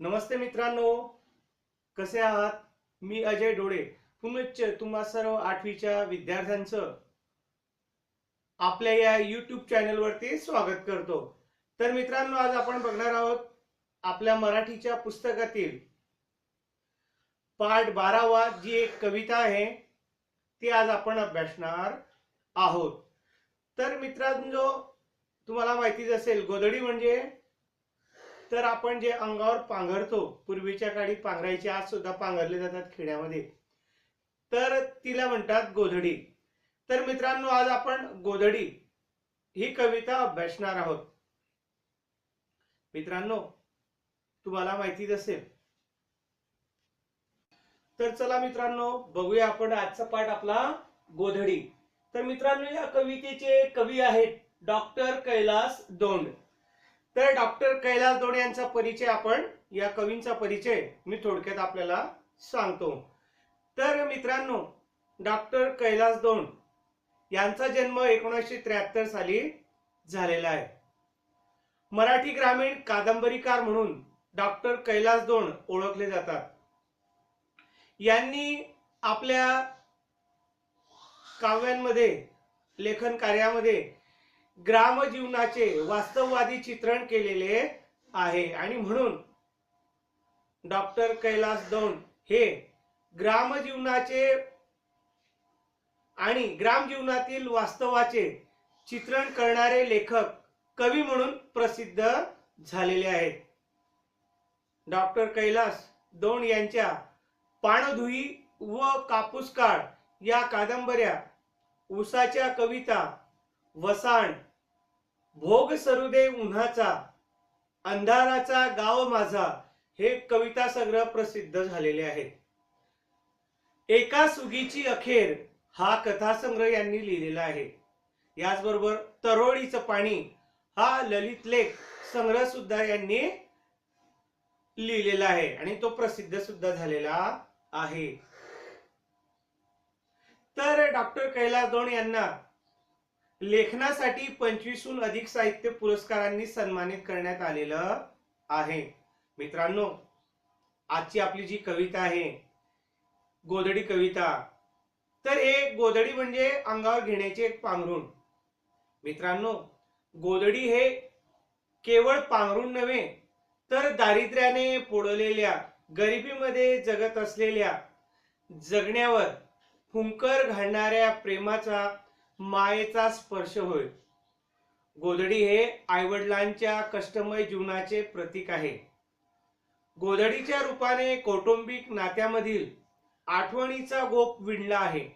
नमस्ते मित्रांनो. कसे आहात? मी अजय डोळे. पुनश्च तुम्हा सर्व आठवीच्या विद्यार्थ्यांचं आपल्या या यूट्यूब चॅनलवरती स्वागत करतो. तर मित्रांनो आज आपण बघणार आहोत आपल्या मराठीच्या पुस्तकातील पाठ बारावा जी एक कविता आहे ती आज आपण अभ्यासणार आहोत. तर मित्रांनो तुम्हाला माहितीच असेल गोधडी म्हणजे तर आपण जे अंगावर पांघरतो पूर्वीच्या काळी पांघरायचे आज सुद्धा पांघरले जातात खेड्यामध्ये. तर तिला म्हणतात गोधडी. तर मित्रांनो आज आपण गोधडी ही कविता अभ्यासणार आहोत. मित्रांनो तुम्हाला माहितीच असेल. तर चला मित्रांनो बघूया आपण आजचा पाठ आपला गोधडी. तर मित्रांनो या कवितेचे कवी आहेत डॉक्टर कैलास दोंड. तर डॉक्टर कैलास दोड यांचा परिचय आपण या कवींचा परिचय मी थोडक्यात आपल्याला सांगतो. तर मित्रांनो डॉक्टर कैलास दोंड यांचा जन्म एकोणीसशे त्र्याहत्तर साली झालेला आहे. मराठी ग्रामीण कादंबरीकार म्हणून डॉक्टर कैलास दोंड ओळखले जातात. यांनी आपल्या काव्यांमध्ये लेखन कार्यामध्ये ग्रामजीवनाचे वास्तववादी चित्रण केलेले आहे. आणि म्हणून डॉक्टर कैलास दौंड हे ग्रामजीवनाचे आणि ग्रामजीवनातील वास्तवाचे चित्रण करणारे लेखक कवी म्हणून प्रसिद्ध झालेले आहेत. डॉक्टर कैलास दोन यांच्या पाणधुई व कापूस काळ या कादंबऱ्या उसाच्या कविता वसाण भोग सरुदे उन्हाचा अंधाराचा गाव माझा हे कविता संग्रह प्रसिद्ध झालेले आहेत. एका सुगीची अखेर हा कथासंग्रह यांनी लिहिलेला आहे. याचबरोबर तरोळीचं पाणी हा ललित लेख संग्रह सुद्धा यांनी लिहिलेला आहे आणि तो प्रसिद्ध सुद्धा झालेला आहे. तर डॉक्टर कैलास दोन यांना लेखनासाठी पंचवीसहून अधिक साहित्य पुरस्कारांनी सन्मानित करण्यात आलेलं आहे. मित्रांनो आजची आपली जी कविता आहे गोधडी कविता तर हे गोधडी म्हणजे अंगावर घेण्याचे एक पांघरुण. मित्रांनो गोधडी हे केवळ पांघरुण नव्हे तर दारिद्र्याने पोडलेल्या गरिबीमध्ये जगत असलेल्या जगण्यावर फुंकर घालणाऱ्या प्रेमाचा मायेचा स्पर्श होय. गोधडी हे आईवडिलांच्या कष्टमय जीवनाचे प्रतीक आहे. गोधडीच्या रूपाने कौटुंबिक नात्यामधील आठवणीचा गोप विणला आहे.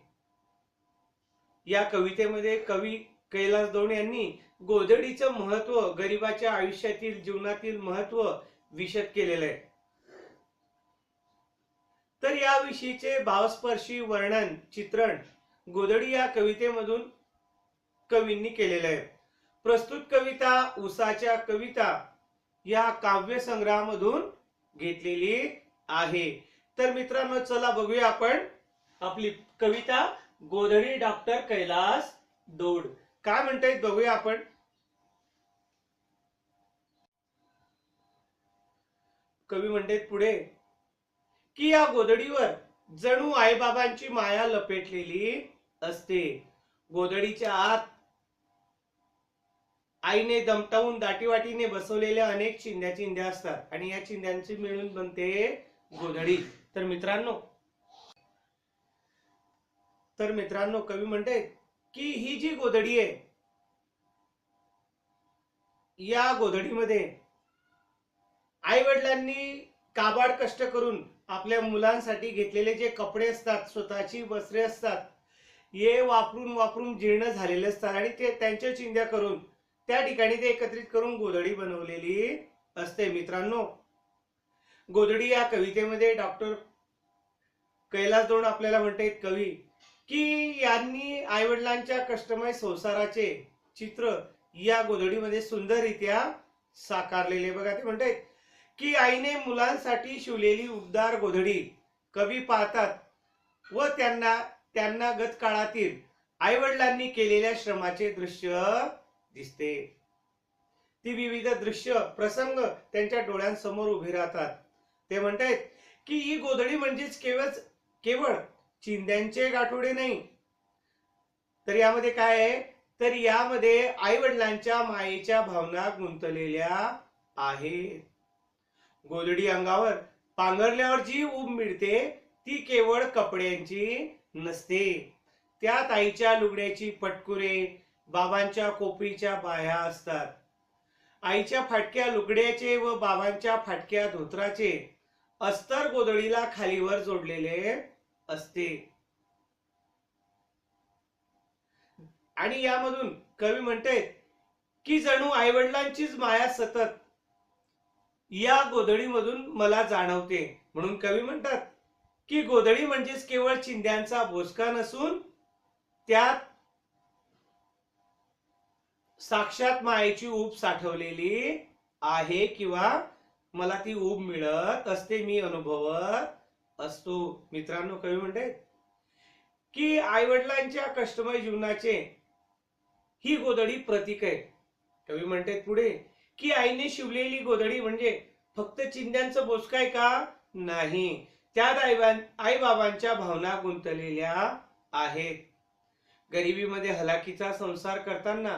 या कवितेमध्ये कवी कैलास दोन यांनी गोधडीचं महत्त्व गरिबाच्या आयुष्यातील जीवनातील महत्त्व विशद केलेलं आहे. तर याविषयीचे भावस्पर्शी वर्णन चित्रण गोधडी या कवितेमधून कवींनी केलेलं आहे. प्रस्तुत कविता उसाच्या कविता या काव्य संग्रहामधून घेतलेली आहे. तर मित्रांनो चला बघूया आपण आपली कविता गोधडी डॉक्टर कैलास दोड काय म्हणतायत बघूया आपण. कवी म्हणतात पुढे की या गोधडीवर जणू आईबाबांची माया लपेटलेली असते. गोधडीच्या आत आईने दमटावून दाटीवाटीने बसवलेल्या अनेक चिंध्या चिंध्या असतात आणि या चिंध्यांची मिळून बनते गोधडी. तर मित्रांनो तर मित्रांनो कवी म्हणते की ही जी गोधडी आहे या गोधडीमध्ये आई वडिलांनी काबाड कष्ट करून आपल्या मुलांसाठी घेतलेले जे कपडे असतात स्वतःची वस्त्रे असतात हे वापरून वापरून जीर्ण झालेले असतात आणि ते त्यांच्या चिंध्या करून त्या ठिकाणी ते एकत्रित करून गोधडी बनवलेली असते. मित्रांनो गोधडी या कवितेमध्ये डॉक्टर कैलास दोन आपल्याला म्हणतात कवी की यांनी आईवडिलांच्या कष्टमय संसाराचे चित्र या गोधडीमध्ये सुंदररित्या साकारलेले. बघा ते म्हणतात की आईने मुलांसाठी शिवलेली उबदार गोधडी कवी पाहतात व त्यांना त्यांना गत काळातील आईवडिलांनी केलेल्या श्रमाचे दृश्य दिसते. ती विविध दृश्य प्रसंग त्यांच्या डोळ्यांसमोर उभे राहतात. ते म्हणतायत की ही गोधडी म्हणजेच केवळ केवळ चिंध्यांचे गाठोडे नाही. तर यामध्ये काय आहे? तर यामध्ये आई वडिलांच्या मायेच्या भावना गुंतलेल्या आहेत. गोधडी अंगावर. पांघरल्यावर जी ऊब मिळते ती केवळ कपड्यांची नसते. त्यात आईच्या लुगड्याची पटकुरे बाबांच्या कोपरीच्या बाह्या असतात. आईच्या फाटक्या लुगड्याचे व बाबांच्या फाटक्या धोत्राचे अस्तर गोधडीला खालीवर जोडलेले असते. आणि यामधून कवी म्हणते की जणू आईवडिलांचीच माया सतत. या गोधडीमधून मला जाणवते. म्हणून कवी म्हणतात की गोधडी म्हणजेच केवळ चिंध्यांचा भोसका नसून त्यात साक्षात मायेची ऊब साठवलेली आहे किंवा मला ती ऊब मिळत असते मी अनुभवत असतो. मित्रांनो कवी म्हणते की आई वडिलांच्या कष्टमय जीवनाचे ही गोधडी प्रतीक आहे. कवी म्हणते पुढे की आईने शिवलेली गोधडी म्हणजे फक्त चिंध्यांचं बोचकाय का? नाही. त्यात आई आई बाबांच्या भावना गुंतलेल्या आहेत. गरिबीमध्ये हलाखीचा संसार करताना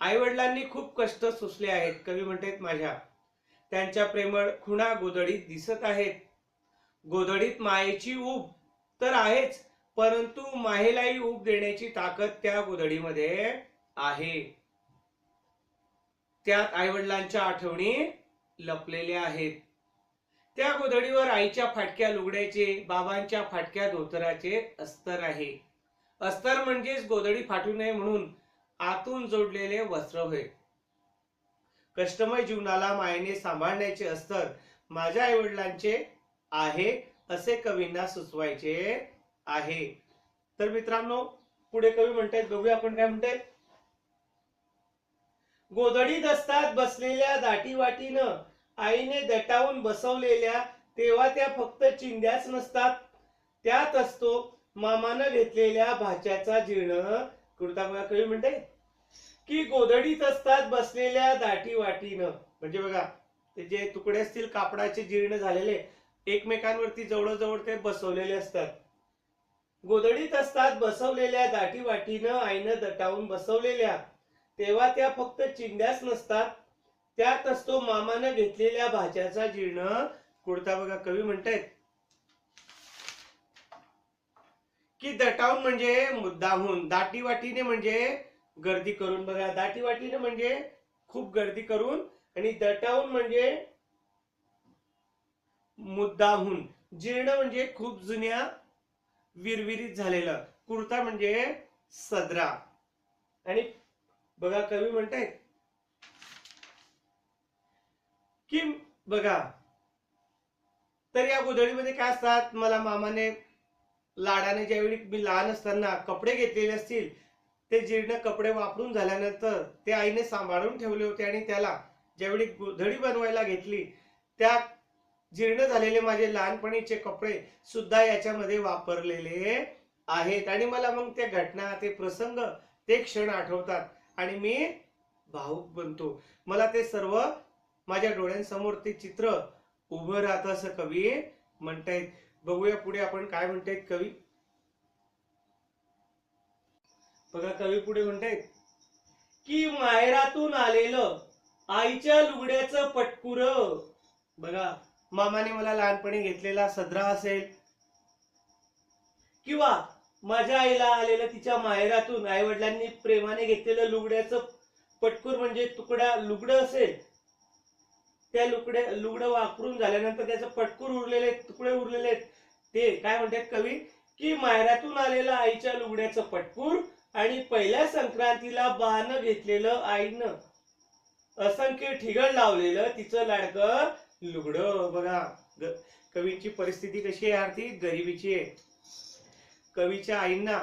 आई वडिलांनी खूप कष्ट सोसले आहेत कवी म्हणतात माझ्या. त्यांच्या प्रेमळ खुणा गोधडीत दिसत आहेत. गोधडीत मायेची ऊब तर आहेच परंतु माहेलाही ऊब देण्याची ताकद त्या गोधडीमध्ये आहे. त्यात आईवडिलांच्या आठवणी लपलेल्या आहेत. त्या गोधडीवर आईच्या फाटक्या लुगड्याचे बाबांच्या फाटक्या धोतराचे अस्तर आहे. अस्तर म्हणजेच गोधडी फाटू नये म्हणून आतून जोडलेले वस्त्र होय. कष्टमय जीवनाला मायेने सांभाळण्याचे अस्तर माझ्या आईवडिलांचे आहे असे कवींना सुचवायचे आहे. तर मित्रांनो पुढे कवी म्हणतायत बघूया आपण काय म्हणतायत. गोधडीत असतात बसलेल्या दाटी वाटीनं आईने दटावून बसवलेल्या तेव्हा त्या फक्त चिंध्याच नसतात. त्यात असतो मामानं घेतलेल्या भाच्याचा जीर्ण. कुर्ता कवी म्हणते? की गोधडीत असतात बसलेल्या दाटी वाटीनं म्हणजे बघा ते जे तुकडे असतील कापडाचे जीर्ण झालेले एकमेकांवरती जवळजवळ ते बसवलेले असतात. गोधडीत असतात बसवलेल्या दाटी वाटीनं आईनं दटावून बसवलेल्या तेव्हा त्या फक्त चिंध्याच नसतात. त्यात असतो मामानं घेतलेल्या भाज्याचा जीर्ण. कुडता बघा कवी म्हणतायत की दटावून म्हणजे दाहून दाटी वाटीने म्हणजे गर्दी करून बघा. दाटी वाटीने म्हणजे खूप गर्दी करून आणि दटावून म्हणजे मुद्दाहून. जीर्ण म्हणजे खूप जुन्या विरविरीत झालेलं. कुर्ता म्हणजे सदरा. आणि बघा कवी म्हणतायत कि बघा तर या गोधडीमध्ये काय असतात? मला मामाने लाडाने ज्यावेळी मी लहान असताना कपडे घेतलेले असतील ते जीर्ण कपडे वापरून झाल्यानंतर ते आईने सांभाळून ठेवले होते आणि त्याला ज्यावेळी गोधडी बनवायला घेतली त्या जीर्ण झालेले माझे लहानपणीचे कपडे सुद्धा याच्यामध्ये वापरलेले आहेत आणि मला मग त्या घटना ते प्रसंग ते क्षण आठवतात. आणि मी भाऊक बनतो. मला ते सर्व माझ्या डोळ्यांसमोर ते चित्र उभं राहत असं कवी म्हणतायत बघूया पुढे आपण काय म्हणतायत कवी. बघा कवी पुढे म्हणतायत की माहेरातून आलेलं आईच्या लुगड्याचं पटकुर. बघा मामाने मला लहानपणी घेतलेला सदरा असेल. किंवा माझ्या आईला आलेलं तिच्या माहेरातून आई वडिलांनी प्रेमाने घेतलेलं लुगड्याचं पटकूर म्हणजे तुकडा लुगडं असेल त्या लुगड्या लुगडं वापरून झाल्यानंतर त्याचं पटकूर उरलेले तुकडे उरलेले ते काय म्हणतात कवी? की माहेरातून आलेलं आईच्या लुगड्याचं पटकूर आणि पहिल्या संक्रांतीला बाण घेतलेलं आईनं असंख्य ठिगळ लावलेलं तिचं लाडकं लुगडं. बघा कवींची परिस्थिती कशी आहे आरती? गरिबीची आहे. कवीच्या आईंना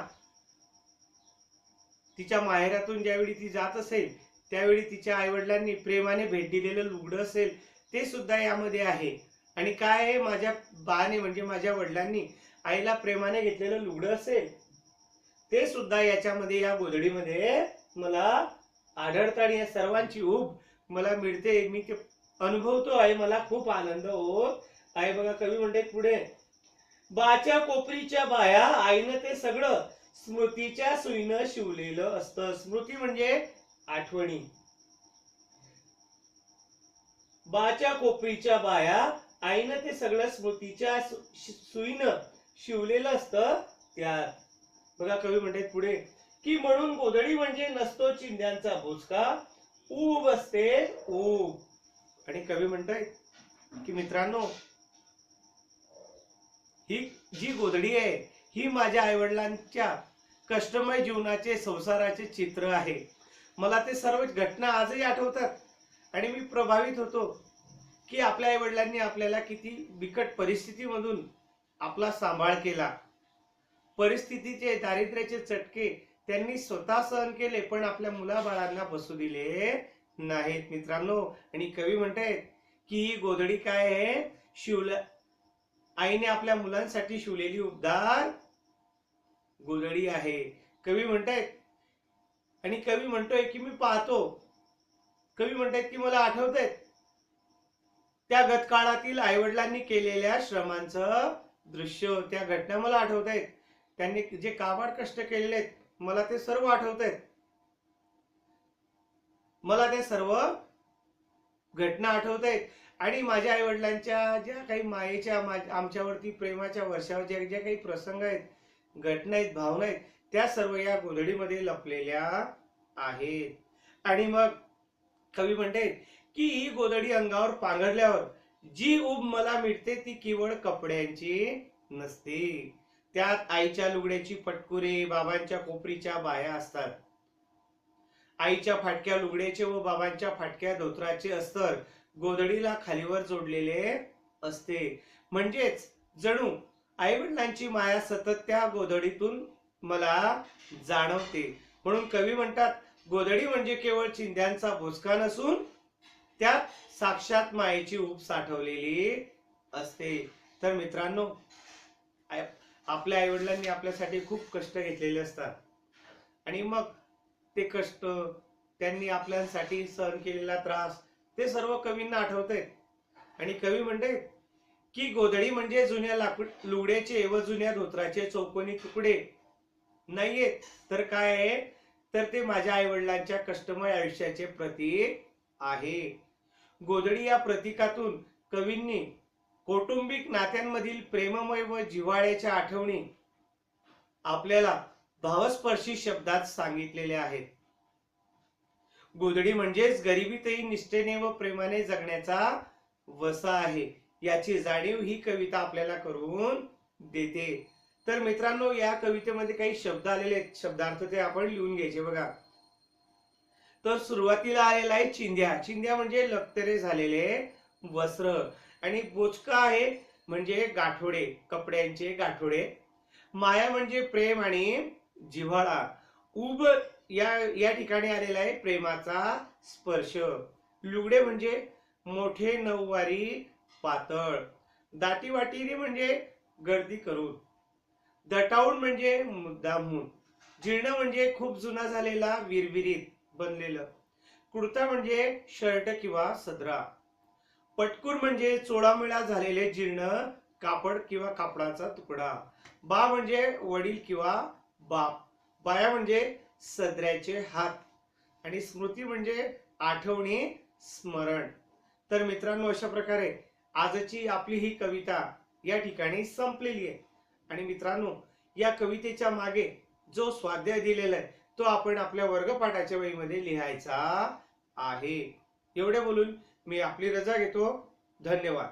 तिच्या माहेरातून ज्यावेळी ती जात असेल त्यावेळी तिच्या आईवडिलांनी प्रेमाने भेट दिलेलं लुगडं असेल ते सुद्धा यामध्ये आहे. आणि काय आहे? माझ्या बाने म्हणजे माझ्या वडिलांनी आईला प्रेमाने घेतलेलं लुगडं असेल ते सुद्धा याच्यामध्ये या गोधडीमध्ये मला आढळतं आणि या सर्वांची ऊब मला मिळते. मी ते अनुभवतो आहे मला खूप आनंद होत. आहे बघा कवी म्हणते पुढे बाच्या कोपरीच्या बाया आईनं ते सगळं स्मृतीच्या सुईनं शिवलेलं असतं. स्मृती म्हणजे आठवणी. बाच्या कोपरीच्या बाया आईनं ते सगळं स्मृतीच्या सुईनं शिवलेलं असतं. त्यात बघा कवी म्हणतात पुढे की म्हणून गोधडी म्हणजे नसतो चिंध्यांचा भोसका ऊब असते ऊब. आणि कवी म्हणतायत की मित्रांनो ही जी गोधडी आहे ही माझ्या आईवडिलांच्या कष्टमय जीवनाचे संसाराचे चित्र आहे. मला ते सर्व घटना आजही आठवतात आणि मी प्रभावित होतो की आपल्या आईवडिलांनी आपल्याला किती बिकट परिस्थितीमधून आपला सांभाळ केला. परिस्थितीचे दारिद्र्याचे चटके त्यांनी स्वतः सहन केले पण आपल्या मुलाबाळांना बसू दिले नाहीत मित्रांनो. आणि कवी म्हणतायत की ही गोधडी काय आहे? शिवल आईने आपल्या मुलांसाठी शिवलेली उबदार गोदडी आहे. कवी म्हणतायत आणि कवी म्हणतोय की मी पाहतो. कवी म्हणतायत की मला आठवत त्या गतकाळातील आईवडिलांनी केलेल्या श्रमांचं दृश्य त्या घटना मला आठवत आहेत त्यांनी जे काबाड कष्ट केलेले आहेत मला ते सर्व आठवत आहेत मला ते सर्व घटना आठवत आहेत आणि माझ्या आई वडिलांच्या ज्या काही मायेच्या आमच्यावरती प्रेमाच्या वर्षावर ज्या ज्या काही प्रसंग आहेत घटना आहेत भावना आहेत त्या सर्व या गोधडीमध्ये लपलेल्या आहेत. आणि मग कवी म्हणते की ही गोधडी अंगावर पांघरल्यावर जी उब मला मिळते ती केवळ कपड्यांची नसते. त्यात आईच्या लुगड्याची पटकुरे बाबांच्या कोपरीच्या बाया असतात. आईच्या फाटक्या लुगड्याचे व बाबांच्या फाटक्या धोत्राचे अस्तर गोधडीला खालीवर जोडलेले असते. म्हणजेच जणू आईवडिलांची माया सतत त्या गोधडीतून मला जाणवते. म्हणून कवी म्हणतात गोधडी म्हणजे केवळ चिंध्यांचा भोसका नसून त्यात साक्षात मायेची ऊब साठवलेली असते. तर मित्रांनो आपल्या आईवडिलांनी आपल्यासाठी खूप कष्ट घेतलेले असतात. आणि मग ते कष्ट त्यांनी आपल्यासाठी सहन केलेला त्रास ते सर्व कवींना आठवत आणि कवी म्हणते की गोधडी म्हणजे जुन्या लाकूड लुगड्याचे व जुन्या धोत्राचे चौकोनी तुकडे. नाहीयेत तर काय आहे? तर ते माझ्या आईवडिलांच्या कष्टमय आयुष्याचे प्रतीक आहे. गोधडी या प्रतीकातून कवींनी कौटुंबिक नात्यांमधील प्रेममय व जिव्हाळ्याच्या आठवणी आपल्याला भावस्पर्शी शब्दात सांगितलेल्या आहेत. गोधडी म्हणजेच गरिबीतही निष्ठेने व प्रेमाने जगण्याचा वसा आहे. याची जाणीव ही कविता आपल्याला करून देते. तर मित्रांनो या कवितेमध्ये काही शब्द आलेले आहेत. शब्दार्थ ते आपण लिहून घ्यायचे बघा. तर सुरुवातीला आलेला आहे चिंध्या. चिंध्या म्हणजे लक्तरे झालेले वस्त्र. आणि बोचका आहे म्हणजे गाठोडे कपड्यांचे गाठोडे. माया म्हणजे प्रेम आणि जिव्हाळा. उब या या ठिकाणी आलेला आहे प्रेमाचा स्पर्श. लुगडे म्हणजे मोठे नऊवारी पातळ. दाटीवाटीरी म्हणजे गर्दी करून. दटावून म्हणजे मुद्दामून. जीर्ण म्हणजे खूप जुना झालेला विरविरीत बनलेलं. कुर्ता म्हणजे शर्ट किंवा सदरा. पटकूर म्हणजे चोळामेळा झालेले जीर्ण कापड किंवा कापडाचा तुकडा. बा म्हणजे वडील किंवा बाप. बाया म्हणजे सदऱ्याचे हात. आणि स्मृती म्हणजे आठवणी स्मरण. तर मित्रांनो अशा प्रकारे आजची आपली ही कविता या ठिकाणी संपलेली आहे. आणि मित्रांनो या कवितेच्या मागे जो स्वाध्याय दिलेला आहे तो आपण आपल्या वर्गपाठाच्या वहीमध्ये लिहायचा आहे. एवढे बोलून मी आपली रजा घेतो. धन्यवाद.